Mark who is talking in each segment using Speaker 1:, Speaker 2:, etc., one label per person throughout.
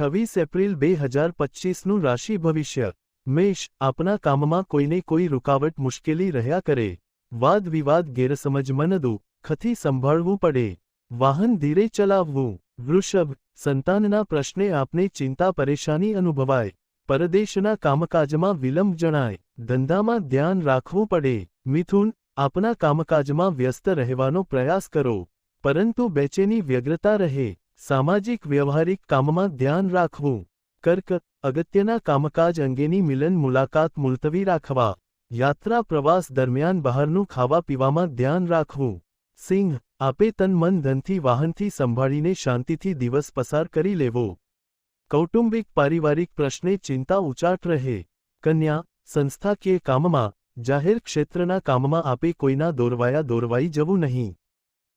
Speaker 1: છવ્વીસ એપ્રિલ બે હજાર પચીસનું રાશિ ભવિષ્ય. મેષ આપના કામમાં કોઈને કોઈ રૂકાવટ મુશ્કેલી રહ્યા કરે. વાદ વિવાદ ગેરસમજ મનદુ ખથી સંભાળવું પડે. વાહન ધીરે ચલાવવું. વૃષભ, સંતાનના પ્રશ્ને આપને ચિંતા પરેશાની અનુભવાય. પરદેશના કામકાજમાં વિલંબ જણાય. ધંધામાં ધ્યાન રાખવું પડે. મિથુન, આપના કામકાજમાં વ્યસ્ત રહેવાનો પ્રયાસ કરો. પરંતુ બેચેની વ્યગ્રતા રહે. સામાજિક વ્યવહારિક કામમાં ધ્યાન રાખવું. કર્ક, અગત્યના કામકાજ અંગેની મિલન મુલાકાત મુલતવી રાખવા. યાત્રા પ્રવાસ દરમિયાન બહારનું ખાવા પીવામાં ધ્યાન રાખવું. સિંહ, આપે તન મન ધનથી વાહનથી સંભાળીને શાંતિથી દિવસ પસાર કરી લેવો. કૌટુંબિક પારિવારિક પ્રશ્ને ચિંતા ઉચાટ રહે. કન્યા, સંસ્થાકીય કામમાં, જાહેર ક્ષેત્રના કામમાં આપે કોઈના દોરવાયા દોરવાઈ જવું નહીં.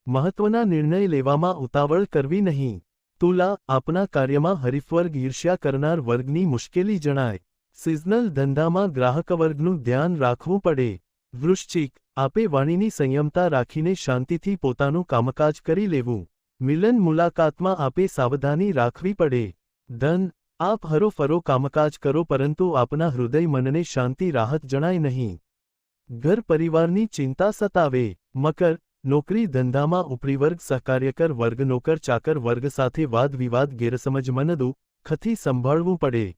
Speaker 1: મહત્વના નિર્ણય લેવામાં ઉતાવળ કરવી નહીં. તુલા આપના કાર્યમાં હરીફવર્ગ ઈર્ષ્યા કરનાર વર્ગની મુશ્કેલી જણાય. સિઝનલ ધંધામાં ગ્રાહકવર્ગનું ધ્યાન રાખવું પડે. વૃશ્ચિક, આપે વાણીની સંયમતા રાખીને શાંતિથી પોતાનું કામકાજ કરી લેવું. મિલન મુલાકાતમાં આપે સાવધાની રાખવી પડે. ધન, આપ હરોફરો કામકાજ કરો પરંતુ આપના હૃદય મનને શાંતિ રાહત જણાય નહીં. ઘર પરિવારની ચિંતા સતાવે. મકર નોકરી ધંધામાં ઉપરી વર્ગ સહકાર્યકર વર્ગ, નોકર ચાકર વર્ગ સાથે વાદ વિવાદ, ગેરસમજ, મનદુ, ખથી સંભાળવું પડે.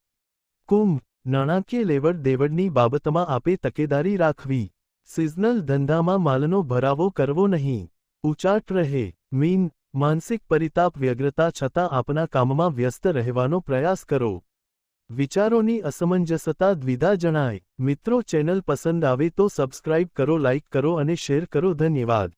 Speaker 1: કુંભ, નાણાકીય લેવડ દેવડની બાબતમાં આપે તકેદારી રાખવી. સિઝનલ ધંધામાં માલનો ભરાવો કરવો નહીં. ઉચાટ રહે. મીન, માનસિક પરિતાપ, વ્યગ્રતા છતાં આપના કામમાં વ્યસ્ત રહેવાનો પ્રયાસ કરો. વિચારોની અસમંજસતા દ્વિધા જણાય. મિત્રો ચેનલ પસંદ આવે તો સબસ્ક્રાઇબ કરો, લાઇક કરો અને શેર કરો. ધન્યવાદ.